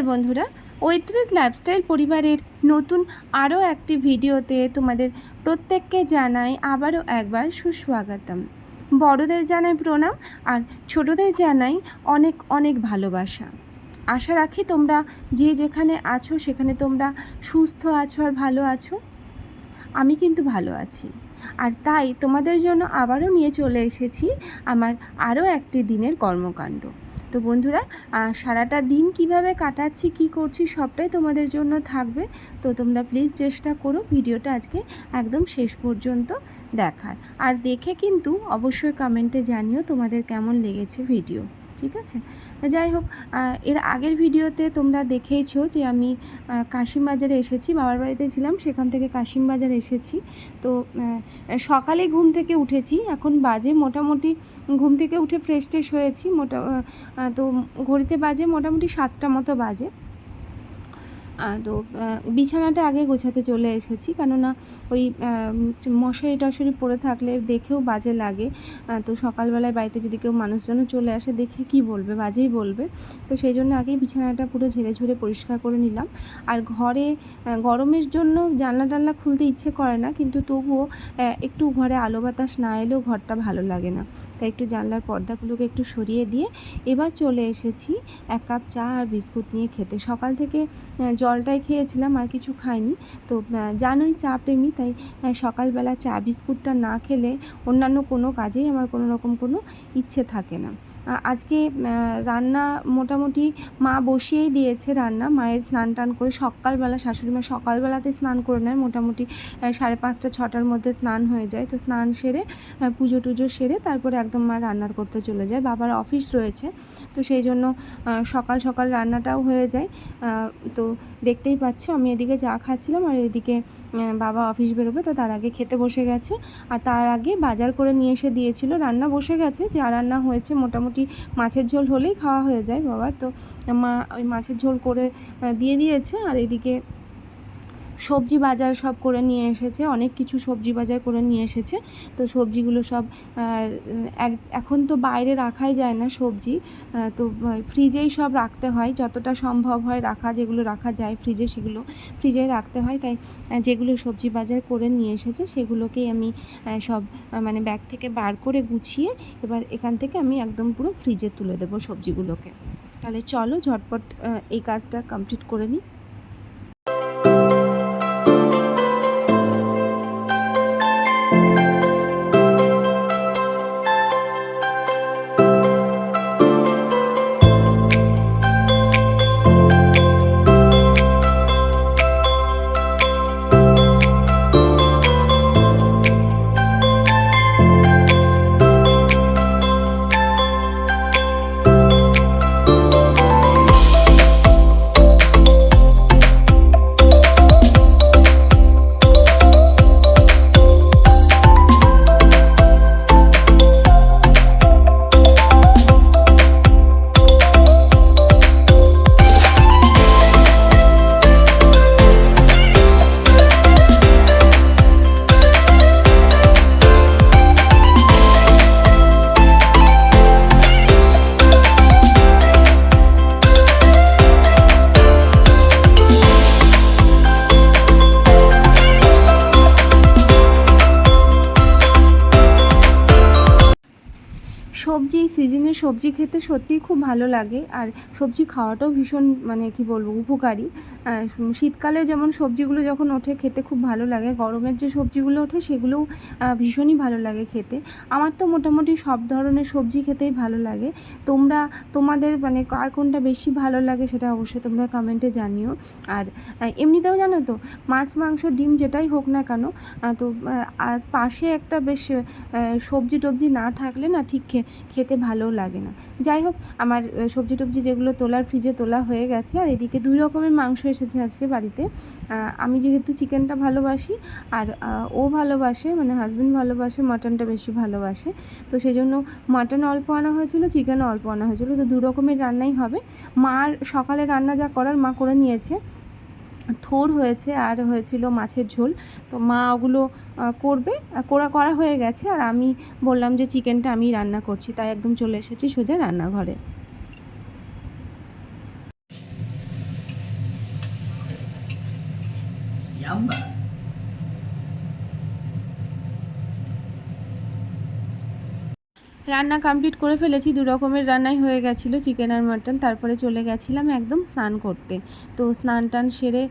নমস্কার বন্ধুরা। ঐত্রিশ লাইফস্টাইল পরিবারের নতুন আরও একটি ভিডিওতে তোমাদের প্রত্যেককে জানাই আবারও একবার সুস্বাগতম। বড়দের জানাই প্রণাম আর ছোটদের জানাই অনেক অনেক ভালোবাসা। আশা রাখি তোমরা যে যেখানে আছো সেখানে তোমরা সুস্থ আছো আর ভালো আছো। আমি কিন্তু ভালো আছি। আর তাই তোমাদের জন্য আবারও নিয়ে চলে এসেছি আমার আরও একটি দিনের কর্মকাণ্ড। তো বন্ধুরা সারাটা দিন কীভাবে কাটাচ্ছি, কি করছি সবটাই তোমাদের জন্য থাকবে। তো তোমরা প্লিজ চেষ্টা করো ভিডিওটা আজকে একদম শেষ পর্যন্ত দেখার। আর দেখে কিন্তু অবশ্যই কমেন্টে জানিও তোমাদের কেমন লেগেছে ভিডিও ঠিক আছে? যাই হোক এর আগের ভিডিওতে তোমরা দেখেইছো যে আমি কাশিম বাজারে এসেছি, বাবার বাড়িতে ছিলাম, সেখান থেকে কাশিম বাজার এসেছি। তো সকালে ঘুম থেকে উঠেছি, এখন বাজে মোটামুটি, ঘুম থেকে উঠে ফ্রেশ ট্রেশ হয়েছি, মোটা তো ঘড়িতে বাজে মোটামুটি সাতটা মতো বাজে। তো বিছানাটা আগে গোছাতে চলে এসেছি। কেননা ওই মশারি টশারি পরে থাকলে দেখেও বাজে লাগে। তো সকালবেলায় বাড়িতে যদি কেউ মানুষজনও চলে আসে, দেখে কি বলবে? বাজেই বলবে। তো সেই জন্য আগেই বিছানাটা পুরো ঝেড়ে ঝুড়ে পরিষ্কার করে নিলাম। আর ঘরে গরমের জন্য জানলা টানলা খুলতে ইচ্ছে করে না, কিন্তু তবুও একটু ঘরে আলো বাতাস না এলেও ঘরটা ভালো লাগে না। তাই একটু জানলার পর্দাগুলোকে একটু সরিয়ে দিয়ে এবার চলে এসেছি এক কাপ চা আর বিস্কুট নিয়ে খেতে। সকাল থেকে জলটাই খেয়েছিলাম, আর কিছু খাইনি। তো জানোই চা প্রেমী, তাই সকালবেলা চা, বিস্কুটটা না খেলে অন্যান্য কোনো কাজেই আমার কোনো রকম কোনো ইচ্ছে থাকে না। আজকে রান্না মোটামুটি মা বসিয়েই দিয়েছে রান্না। মায়ের স্নান টান করে সকালবেলা, শাশুড়ি মা সকালবেলাতে স্নান করে নেয়। মোটামুটি সাড়ে পাঁচটা, ছটার মধ্যে স্নান হয়ে যায়। তো স্নান সেরে পুজো টুজো সেরে তারপরে একদম মা রান্না করতে চলে যায়। বাবার অফিস রয়েছে। তো সেই জন্য সকাল সকাল রান্নাটাও হয়ে যায়। তো দেখতেই পাচ্ছ, আমি এদিকে চা খাচ্ছিলাম আর এদিকে বাবা অফিস বেরোবে, তো তার আগে খেতে বসে গেছে। আর তার আগে বাজার করে নিয়ে এসে দিয়েছিল। রান্না বসে গেছে, যা রান্না হয়েছে মোটামুটি মাছের ঝোল হলেই খাওয়া হয়ে যায় বাবার। তো মা ওই মাছের ঝোল করে দিয়ে দিয়েছে। আর এদিকে সবজি বাজার সব করে নিয়ে এসেছে, অনেক কিছু সবজি বাজার করে নিয়ে এসেছে। তো সবজিগুলো সব এখন তো বাইরে রাখাই যায় না সবজি তো ফ্রিজেই সব রাখতে হয়। যতটা সম্ভব হয় রাখা, যেগুলো রাখা যায় ফ্রিজে সেগুলো ফ্রিজে রাখতে হয়। তাই যেগুলো সবজি বাজার করে নিয়ে এসেছে সেগুলোকেই আমি সব মানে ব্যাগ থেকে বার করে গুছিয়ে এবার এখান থেকে আমি একদম পুরো ফ্রিজে তুলে দেবো সবজিগুলোকে। তাহলে চলো ঝটপট এই কাজটা কমপ্লিট করে নিই। সবজি খেতে সত্যিই খুব ভালো লাগে। আর সবজি খাওয়াটাও ভীষণ মানে কি বলব, উপকারী। শীতকালে যেমন সবজিগুলো যখন ওঠে খেতে খুব ভালো লাগে, গরমের যে সবজিগুলো ওঠে সেগুলোও ভীষণই ভালো লাগে খেতে। আমার তো মোটামুটি সব ধরনের সবজি খেতেই ভালো লাগে। তোমরা, তোমাদের মানে কার কোনটা বেশি ভালো লাগে সেটা অবশ্যই তোমরা কমেন্টে জানিও। আর এমনিতেও জানো তো, মাছ, মাংস, ডিম যেটাই হোক না কেন তো আর পাশে একটা বেশ সবজি টবজি না থাকলে না ঠিক খেতে ভালোও লাগে। না। যাই হোক, আমার সবজি টবজি যেগুলো তোলার ফ্রিজে তোলা হয়ে গেছে, আর এদিকে দুই রকমের মাংস এসেছে আজকে বাড়িতে। আমি যেহেতু চিকেনটা ভালোবাসি, আর ও ভালোবাসে মানে হাজব্যান্ড ভালোবাসে মাটনটা বেশি ভালোবাসে। তো সেই জন্য মাটন অল্প আনা হয়েছিল চিকেন অল্প আনা হয়েছিল। তো দু রকমের রান্নাই হবে। মার সকালে রান্না যা করার মা করে নিয়েছে। থোর হয়েছে আর হয়েছিল মাছের ঝোল। তো মা ওগুলো করবে। কোরা, করা হয়ে গেছে। আর আমি বললাম যে চিকেনটা আমি রান্না করছি। তাই একদম চলে এসেছি সোজা রান্নাঘরে। Yamba. রান্না কমপ্লিট করে ফেলেছি, দু রকমের রান্নাই হয়ে গেছিল চিকেন আর মাটন তারপরে চলে গেছিলাম একদম স্নান করতে। তো স্নান টান সেরে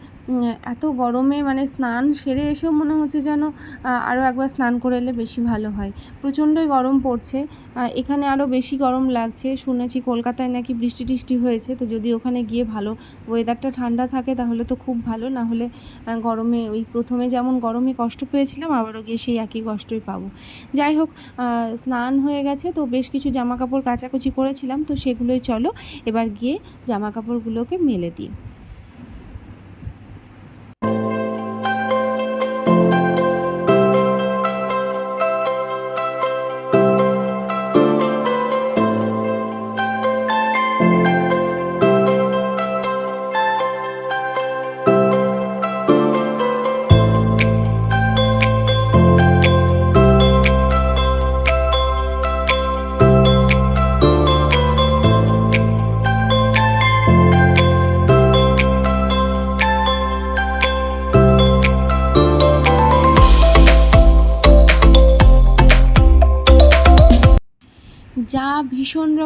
এত গরমে মানে স্নান সেরে এসেও মনে হচ্ছে যেন আরও একবার স্নান করে এলে বেশি ভালো হয়। প্রচণ্ডই গরম পড়ছে এখানে আরও বেশি গরম লাগছে। শুনেছি কলকাতায় নাকি বৃষ্টি টিষ্টি হয়েছে, তো যদি ওখানে গিয়ে ভালো ওয়েদারটা ঠান্ডা থাকে তাহলে তো খুব ভালো, না হলে গরমে ওই প্রথমে যেমন গরমে কষ্ট পেয়েছিলাম, আবারও গিয়ে সেই একই কষ্টই পাবো। যাই হোক স্নান হয়ে গেছে তো বেশ কিছু জামা কাপড় কাচাকুচি করেছিলাম। তো সেগুলোই চলো, এবার গিয়ে জামা কাপড়গুলোকে মেলে দিই।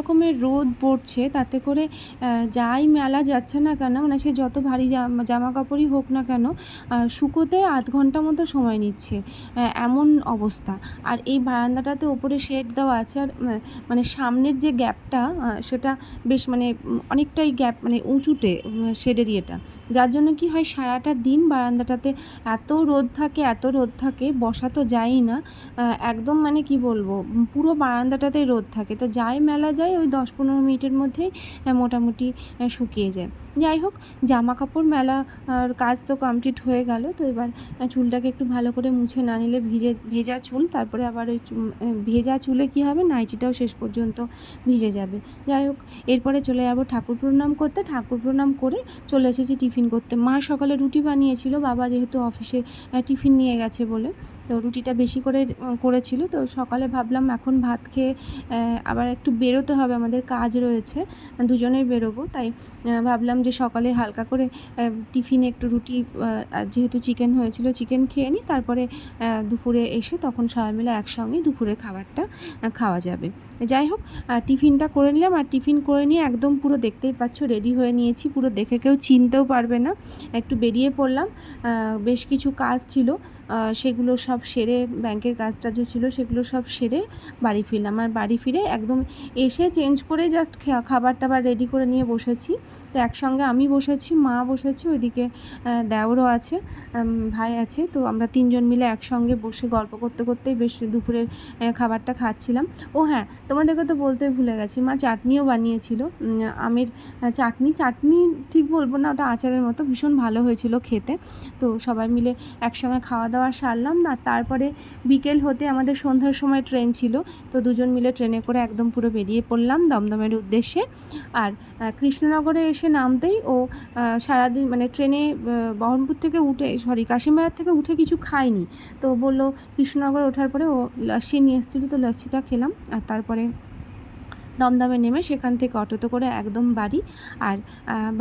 রকমের রোদ পড়ছে, তাতে করে যাই মেলা যাচ্ছে না কেন মানে সে যত ভারী জামা কাপড়ই হোক না কেন শুকোতে আধ ঘণ্টা মতো সময় নিচ্ছে এমন অবস্থা। আর এই বারান্দাটাতে ওপরে শেড দেওয়া আছে, আর মানে সামনের যে গ্যাপটা সেটা বেশ মানে অনেকটাই গ্যাপ মানে উঁচুটে শেডের ইয়েটা। যার জন্য কি হয়, সারাটা দিন বারান্দাটাতে এত রোদ থাকে, এত রোদ থাকে, বসা তো যায়ই না। একদম মানে কি বলব, পুরো বারান্দাটাতে রোদ থাকে। তো যাই মেলা যায়, ওই দশ পনেরো মিনিটের মধ্যেই মোটামুটি শুকিয়ে যায়। যাই হোক জামা কাপড় মেলা আর কাজ তো কমপ্লিট হয়ে গেল। তো এবার চুলটাকে একটু ভালো করে মুছে না নিলে ভিজে, ভেজা চুল, তারপরে আবার ওই ভেজা চুলে কি হবে? নাইটিটাও শেষ পর্যন্ত ভিজে যাবে। যাই হোক, এরপরে চলে যাব ঠাকুর প্রণাম করতে। ঠাকুর প্রণাম করে চলে এসেছি টিফিন করতে। মা সকালে রুটি বানিয়েছিল, বাবা যেহেতু অফিসে টিফিন নিয়ে গেছে বলে। তো রুটিটা বেশি করে করেছিল। তো সকালে ভাবলাম এখন ভাত খেয়ে আবার একটু বেরোতে হবে, আমাদের কাজ রয়েছে দুজনেই বেরোবো। তাই ভাবলাম যে সকালে হালকা করে টিফিনে একটু রুটি যেহেতু চিকেন হয়েছিল, চিকেন খেয়ে নিই তারপরে দুপুরে এসে তখন সবাই মিলে একসঙ্গে দুপুরের খাবারটা খাওয়া যাবে। যাই হোক টিফিনটা করে নিলাম, আর টিফিন করে নিয়ে একদম পুরো দেখতেই পাচ্ছ, রেডি হয়ে নিয়েছি, পুরো দেখে কেউ চিনতেও পারবে না। একটু বেরিয়ে পড়লাম বেশ কিছু কাজ ছিল সেগুলো সব সেরে ব্যাংকের কাজটা যে ছিল সেগুলো সব সেরে বাড়ি ফিরলাম। আর বাড়ি ফিরে একদম এসে চেঞ্জ করে জাস্ট খাবার টাবার রেডি করে নিয়ে বসেছি। তো একসঙ্গে আমি বসেছি, মা বসেছি, ওইদিকে দেওরও আছে ভাই আছে। তো আমরা তিনজন মিলে একসঙ্গে বসে গল্প করতে করতেই বেশ দুপুরের খাবারটা খাচ্ছিলাম। ও হ্যাঁ তোমাদেরকে তো বলতে ভুলে গেছি, মা চাটনিও বানিয়েছিল। আমের চাটনি চাটনি ঠিক বলব না, ওটা আচারের মতো, ভীষণ ভালো হয়েছিল খেতে। তো সবাই মিলে একসঙ্গে খাওয়া দাওয়া সারলাম। না, তারপরে বিকেল হতে আমাদের সন্ধ্যার সময় ট্রেন ছিল। তো দুজন মিলে ট্রেনে করে একদম পুরো বেরিয়ে পড়লাম দমদমের উদ্দেশ্যে। আর কৃষ্ণনগরে এসে নামতেই ও সারাদিন মানে ট্রেনে বহরমপুর থেকে উঠে, সরি, কাশিমবাজার থেকে উঠে কিছু খায়নি। তো বলল, কৃষ্ণনগর ওঠার পরে ও লস্যি নিয়ে এসেছিল, তো লস্যিটা খেলাম। আর তারপরে দমদমে নেমে সেখান থেকে অটোতে করে একদম বাড়ি আর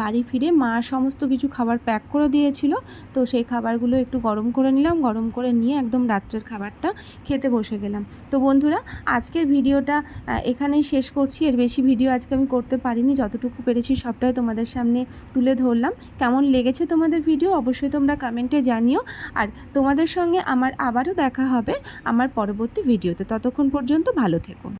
বাড়ি ফিরে মা সমস্ত কিছু খাবার প্যাক করে দিয়েছিল। তো সেই খাবারগুলো একটু গরম করে নিলাম, গরম করে নিয়ে একদম রাত্রের খাবারটা খেতে বসে গেলাম। তো বন্ধুরা, আজকের ভিডিওটা এখানেই শেষ করছি। এর বেশি ভিডিও আজকে আমি করতে পারিনি, যতটুকু পেরেছি সবটাই তোমাদের সামনে তুলে ধরলাম। কেমন লেগেছে তোমাদের ভিডিও অবশ্যই তোমরা কমেন্টে জানিও। আর তোমাদের সঙ্গে আমার আবারও দেখা হবে আমার পরবর্তী ভিডিওতে। ততক্ষণ পর্যন্ত ভালো থেকো।